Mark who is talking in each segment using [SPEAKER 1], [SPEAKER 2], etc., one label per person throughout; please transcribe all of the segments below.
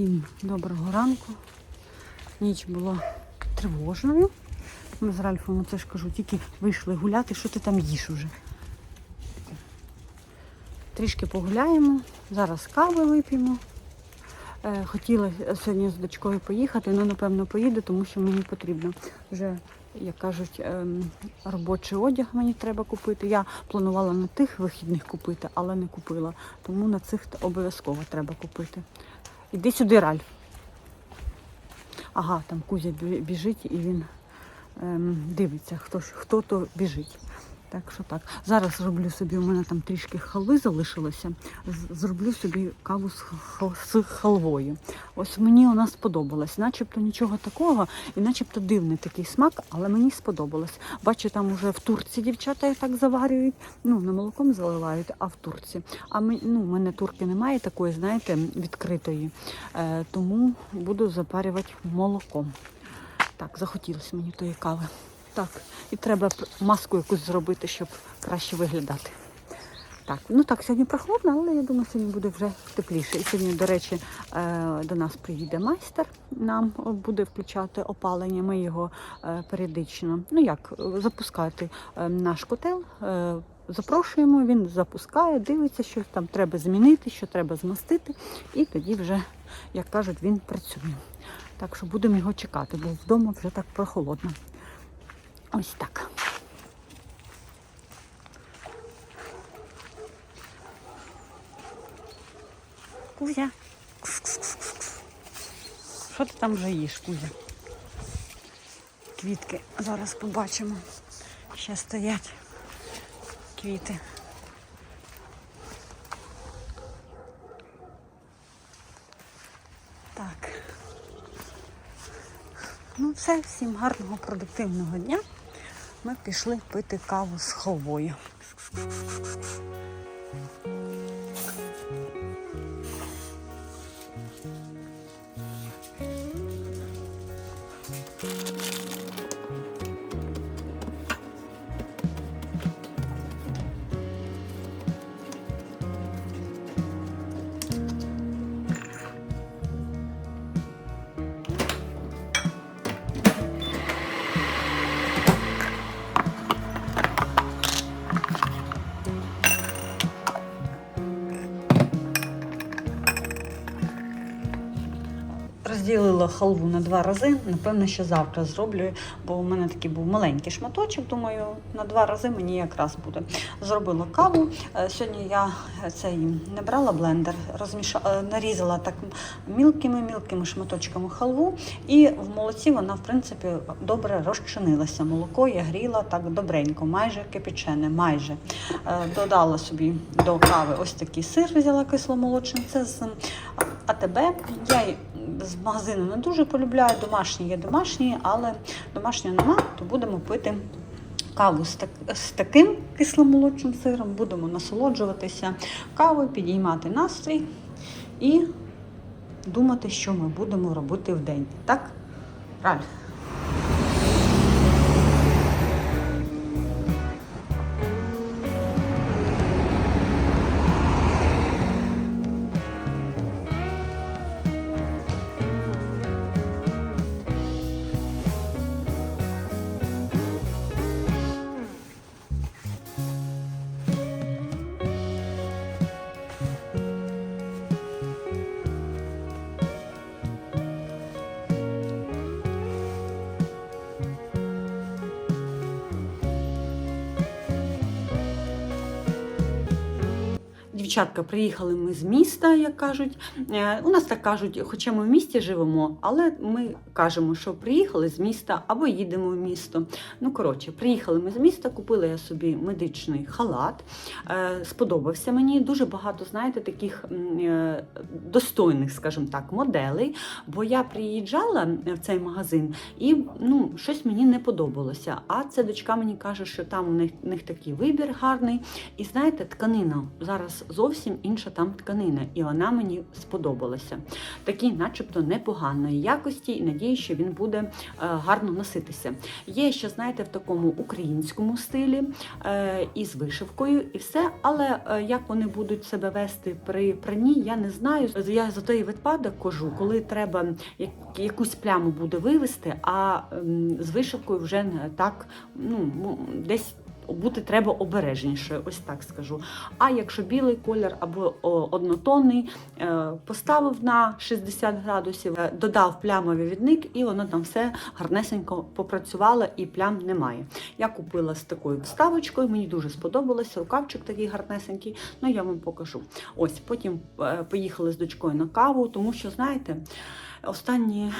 [SPEAKER 1] Всім доброго ранку. Ніч була тривожною. Ми з Ральфом, це ж кажу, тільки вийшли гуляти, що ти там їш уже. Трішки погуляємо, зараз кави вип'ємо. Е, Хотіла сьогодні з дочкою поїхати, але напевно поїду, тому що мені потрібно вже, як кажуть, ем, робочий одяг мені треба купити. Я планувала на тих вихідних купити, але не купила. Тому на цих обов'язково треба купити. Іди сюди, Ральф. Ага, там Кузя біжить і він ем, дивиться, хто, хто то біжить. Так що так. Зараз зроблю собі, у мене там трішки халви залишилося. Зроблю собі каву з, з халвою. Ось мені вона сподобалась. Начебто нічого такого, і начебто дивний такий смак, але мені сподобалось. Бачу, там уже в Турці дівчата так заварюють. Ну, не молоком заливають, а в Турці. А ми, ну, в мене турки немає такої, знаєте, відкритої. Е, тому буду запарювати молоком. Так, захотілося мені тої кави. Так, і треба маску якусь зробити, щоб краще виглядати. Так, ну так, сьогодні прохолодно, але я думаю, сьогодні буде вже тепліше. І сьогодні, до речі, е, до нас приїде майстер, нам буде включати опалення. Ми його е, періодично, ну як, запускати е, наш котел. Запрошуємо, він запускає, дивиться, що там треба змінити, що треба змастити, і тоді вже, як кажуть, він працює. Так що будемо його чекати, бо вдома вже так прохолодно. Ось так. Кузя. Що ти там вже їш, Кузя? Квітки зараз побачимо. Ще стоять квіти. Так. Ну, все, всім гарного продуктивного дня. Ми пішли пити каву з халвою. Розділила халву на два рази. Напевно, що завтра зроблю, бо у мене такий був маленький шматочок. Думаю, на два рази мені якраз буде. Зробила каву. Е, Сьогодні я цей не брала блендер, розміша... е, нарізала так мілкими-мілкими шматочками халву. І в молоці вона, в принципі, добре розчинилася. Молоко я гріла так добренько, майже кипячене, майже. Е, Додала собі до кави ось такий сир, взяла кисломолочний. Це з АТБ. Я з магазину не дуже полюбляю. Домашні є домашні, але домашнього нема, то будемо пити каву з, так, з таким кисломолодшим сиром. Будемо насолоджуватися кавою, підіймати настрій і думати, що ми будемо робити в день. Так, Ральф? Дівчатка, приїхали ми з міста, як кажуть. Е, У нас так кажуть, хоча ми в місті живемо, але ми кажемо, що приїхали з міста або їдемо в місто. Ну, коротше, приїхали ми з міста, купила я собі медичний халат. Е, Сподобався мені дуже багато, знаєте, таких е, достойних, скажімо так, моделей. Бо я приїжджала в цей магазин і ну, щось мені не подобалося. А ця дочка мені каже, що там у них, у них такий вибір гарний. І знаєте, тканина зараз зовсім інша там тканина, і вона мені сподобалася. Такий, начебто, непоганої якості, і надію, що він буде е, гарно носитися. Є ще, знаєте, в такому українському стилі е, із вишивкою, і все. Але е, як вони будуть себе вести при пранні, я не знаю. Я за той випадок кажу, коли треба як- якусь пляму буде вивести, а з вишивкою вже так ну, десь. Бути треба обережніше, ось так скажу. А якщо білий колір або однотонний, е, поставив на 60 градусів, е, додав плямовий відник, і воно там все гарнесенько попрацювало і плям немає. Я купила з такою вставочкою, мені дуже сподобалося. Рукавчик такий гарнесенький. Ну я вам покажу. Ось потім е, поїхали з дочкою на каву, тому що знаєте. Останні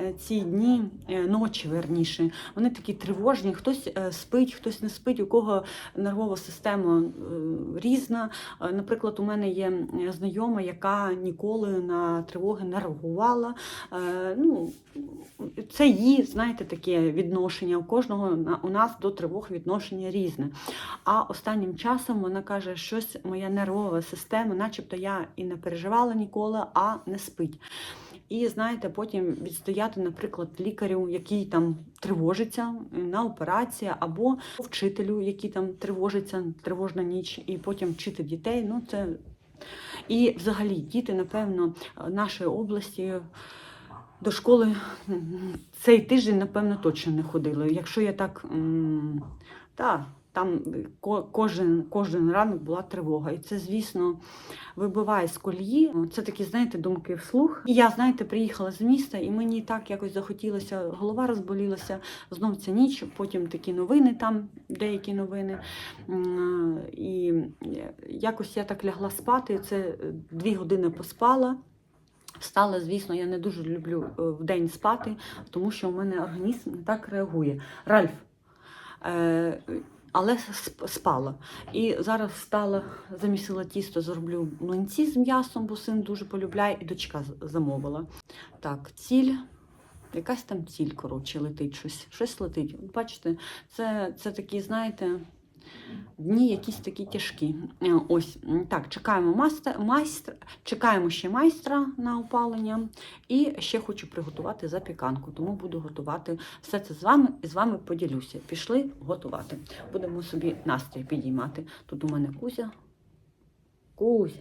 [SPEAKER 1] е, ці дні, е, ночі верніше, вони такі тривожні. Хтось е, спить, хтось не спить, у кого нервова система різна. Наприклад, у мене є знайома, яка ніколи на тривоги не реагувала. Ну, це її, знаєте, таке відношення. У кожного у нас до тривог відношення різне. А останнім часом вона каже, щось моя нервова система, начебто я і не переживала ніколи, а не спить. І знаєте, потім відстояти, наприклад, лікарю, який там тривожиться на операції, або вчителю, який там тривожиться, тривожна ніч, і потім вчити дітей. Ну це і взагалі діти, напевно, нашої області. До школи цей тиждень, напевно, точно не ходили. Якщо я так. Та, там кожен, кожен ранок була тривога. І це, звісно, вибиває з колії. Це такі, знаєте, думки вслух. І я, знаєте, приїхала з міста, і мені так якось захотілося, голова розболілася. Знов ця ніч, потім такі новини, там деякі новини. І якось я так лягла спати. Це дві години поспала. Встала, звісно, я не дуже люблю е, вдень спати, тому що у мене організм не так реагує. Ральф. Але сп- спала. І зараз стала, замісила тісто, зроблю млинці з м'ясом, бо син дуже полюбляє, і дочка замовила. Так, ціль. Якась там ціль, коротше, летить щось. Щось летить. Бачите, це, це такі, знаєте, дні якісь такі тяжкі. Е, Ось так, чекаємо майстра, майстра, чекаємо ще майстра на опалення. І ще хочу приготувати запіканку, тому буду готувати все це з вами і з вами поділюся. Пішли готувати. Будемо собі настрій підіймати. Тут у мене Кузя. Кузя.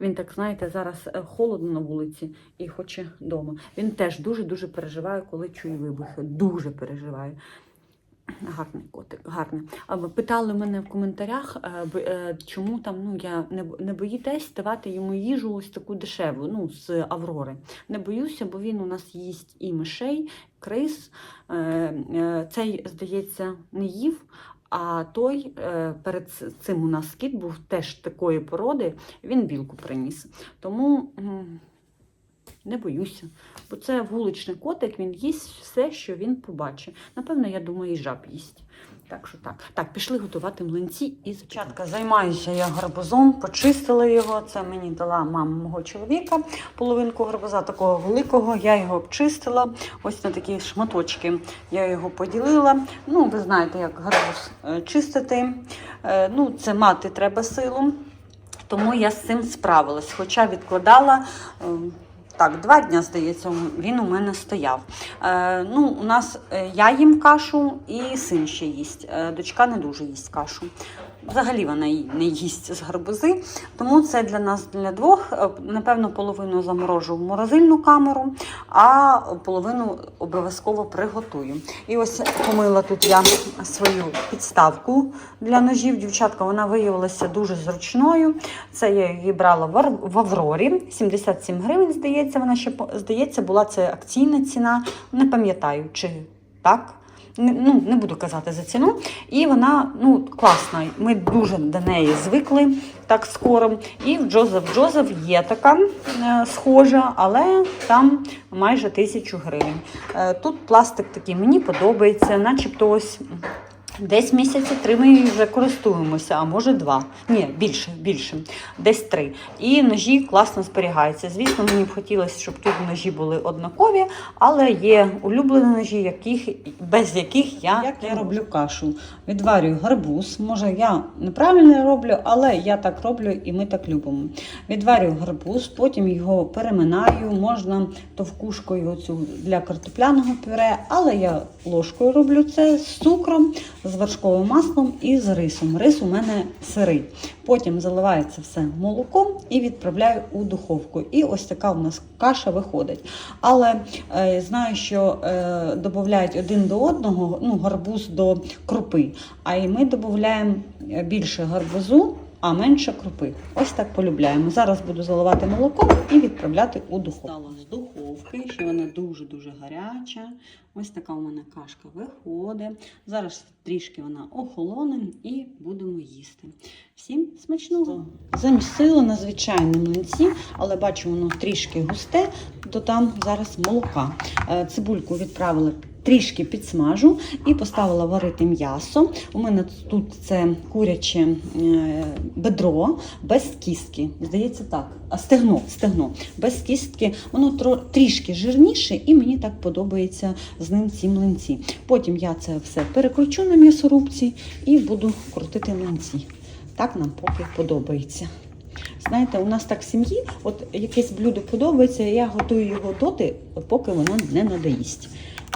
[SPEAKER 1] Він так, знаєте, зараз е, холодно на вулиці і хоче вдома. Він теж дуже-дуже переживає, коли чує вибухи. Дуже переживає. Гарний котик, гарний. Питали мене в коментарях, е, е, чому там ну я не, не боїтесь давати йому їжу ось таку дешеву, ну з Аврори. Не боюся, бо він у нас їсть і мишей, крис. Е, Цей, здається, не їв. А той перед цим у нас кіт був теж такої породи, він білку приніс. Тому не боюся. Бо це вуличний котик, він їсть все, що він побачить. Напевно, я думаю, і жаб їсть. Так що так. Так, пішли готувати млинці і Спочатку займаюся я гарбузом, почистила його. Це мені дала мама мого чоловіка. Половинку гарбуза такого великого. Я його обчистила. Ось на такі шматочки. Я його поділила. Ну, ви знаєте, як гарбуз е, чистити. Е, Ну, це мати треба силу. Тому я з цим справилась. Хоча відкладала. Так, два дня, здається, він у мене стояв. Е, ну, у нас е, я їм кашу і син ще їсть. Е, дочка не дуже їсть кашу. Взагалі вона не їсть з гарбузи. Тому це для нас для двох. Е, Напевно, половину заморожу в морозильну камеру, а половину обов'язково приготую. І ось помила тут я свою підставку для ножів. Дівчатка, вона виявилася дуже зручною. Це я її брала в Аврорі. 77 гривень, здається, вона ще здається, була це акційна ціна. Не пам'ятаю, чи так. Ну, не буду казати за ціну. І вона ну, класна. Ми дуже до неї звикли так скоро. І в Джозеф Джозеф є така е, схожа, але там майже тисячу гривень. Е, тут пластик такий мені подобається, начебто ось Десь місяці три ми вже користуємося, а може два. Ні, більше, більше, десь три. І ножі класно зберігаються. Звісно, мені б хотілося, щоб тут ножі були однакові, але є улюблені ножі, яких, без яких я
[SPEAKER 2] Як я роблю кашу? Відварюю гарбуз. Може, я неправильно роблю, але я так роблю і ми так любимо. Відварюю гарбуз, потім його переминаю, можна товкушкою оцю для картопляного пюре, але я ложкою роблю це з цукром, з вершковим маслом і з рисом. Рис у мене сирий. Потім заливається все молоком і відправляю у духовку. І ось така у нас каша виходить. Але е, знаю, що е, додають один до одного ну, гарбуз до крупи. А і ми додаємо більше гарбузу, а менше крупи. Ось так полюбляємо. Зараз буду заливати молоком і відправляти у духовку. Стала з духовки, що вона дуже-дуже гаряча. Ось така у мене кашка виходить. Зараз трішки вона охолоне і будемо їсти. Всім смачного! Замісила на звичайні млинці, але бачу, воно трішки густе, додам зараз молока. Е, Цибульку відправила трішки підсмажу і поставила варити м'ясо. У мене тут це куряче е, бедро без кістки. Здається, так. Стегно, стегно без кістки. Воно трішки жирніше, і мені так подобається з ним ці млинці. Потім я це все перекручу на м'ясорубці і буду крутити млинці. Так нам поки подобається. Знаєте, у нас так в сім'ї, от якесь блюдо подобається, я готую його доти, поки воно не надоїсть.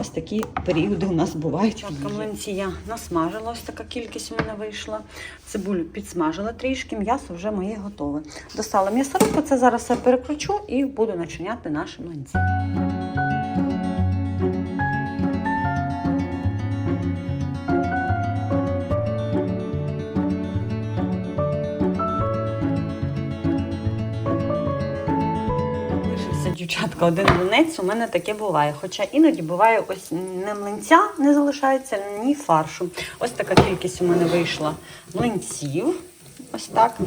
[SPEAKER 2] Ось такі періоди у нас бувають.
[SPEAKER 1] Чатка млинці я насмажила, ось така кількість у мене вийшла. Цибулю підсмажила трішки, м'ясо вже моє готове. Достала м'ясорубку, це зараз все перекручу і буду начиняти наші млинці. Дівчатка, один млинець, у мене таке буває. Хоча іноді буває ось не млинця не залишається, ні фаршу. Ось така кількість у мене вийшла млинців. Ось так.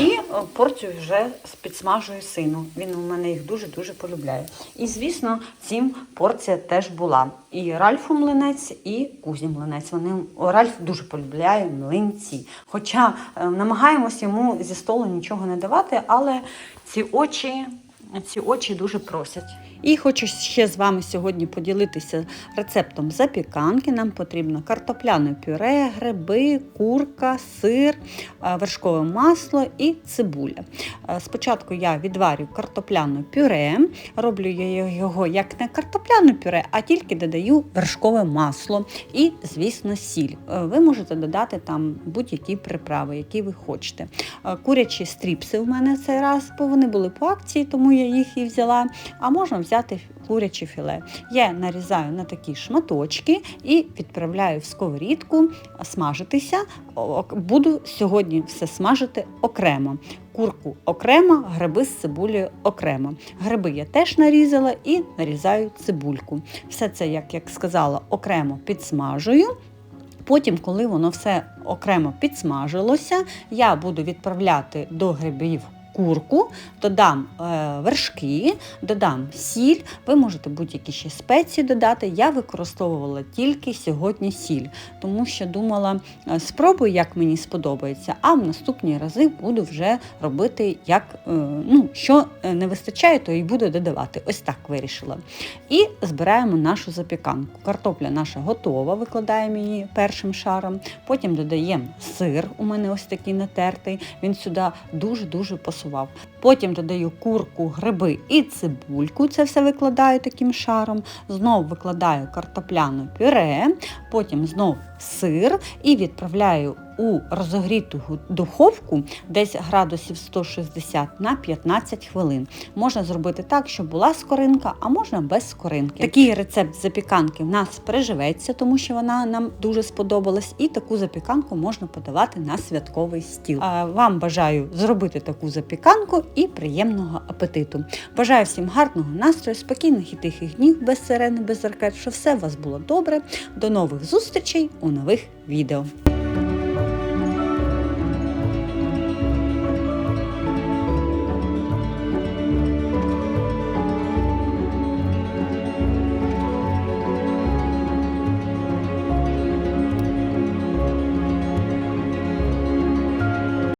[SPEAKER 1] І порцію вже підсмажую сину. Він у мене їх дуже-дуже полюбляє. І, звісно, цим порція теж була. І Ральфу млинець, і Кузі млинець. Вони Ральф дуже полюбляє млинці. Хоча е, намагаємось йому зі столу нічого не давати, але ці очі, ці очі дуже просять. І хочу ще з вами сьогодні поділитися рецептом запіканки. Нам потрібно картопляне пюре, гриби, курка, сир, е, вершкове масло і цибуля. Е, Спочатку я відварю картопляне пюре, роблю я його як не картопляне пюре, а тільки додаю вершкове масло і, звісно, сіль. Е, Ви можете додати там будь-які приправи, які ви хочете. Курячі стріпси у мене цей раз, бо вони були по акції, тому я їх і взяла. А можна взяти куряче філе. Я нарізаю на такі шматочки і відправляю в сковорідку смажитися. Буду сьогодні все смажити окремо. Курку окремо, гриби з цибулею окремо. Гриби я теж нарізала і нарізаю цибульку. Все це, як, як сказала, окремо підсмажую. Потім, коли воно все окремо підсмажилося, я буду відправляти до грибів курку, додам е, вершки, додам сіль. Ви можете будь-які ще спеції додати. Я використовувала тільки сьогодні сіль, тому що думала, е, спробую, як мені сподобається, а в наступні рази буду вже робити, як е, ну, що не вистачає, то і буду додавати. Ось так вирішила. І збираємо нашу запіканку. Картопля наша готова, викладаємо її першим шаром. Потім додаємо сир, у мене ось такий натертий. Він сюди дуже-дуже пасував. Потім додаю курку, гриби і цибульку. Це все викладаю таким шаром. Знову викладаю картопляне пюре, потім знов сир і відправляю у розогріту духовку десь градусів 160 на 15 хвилин. Можна зробити так, щоб була скоринка, а можна без скоринки. Такий рецепт запіканки в нас переживеться, тому що вона нам дуже сподобалась, і таку запіканку можна подавати на святковий стіл. Вам бажаю зробити таку запіканку і приємного апетиту. Бажаю всім гарного настрою, спокійних і тихих днів без сирени, без ракет, щоб все у вас було добре. До нових зустрічей у нових відео.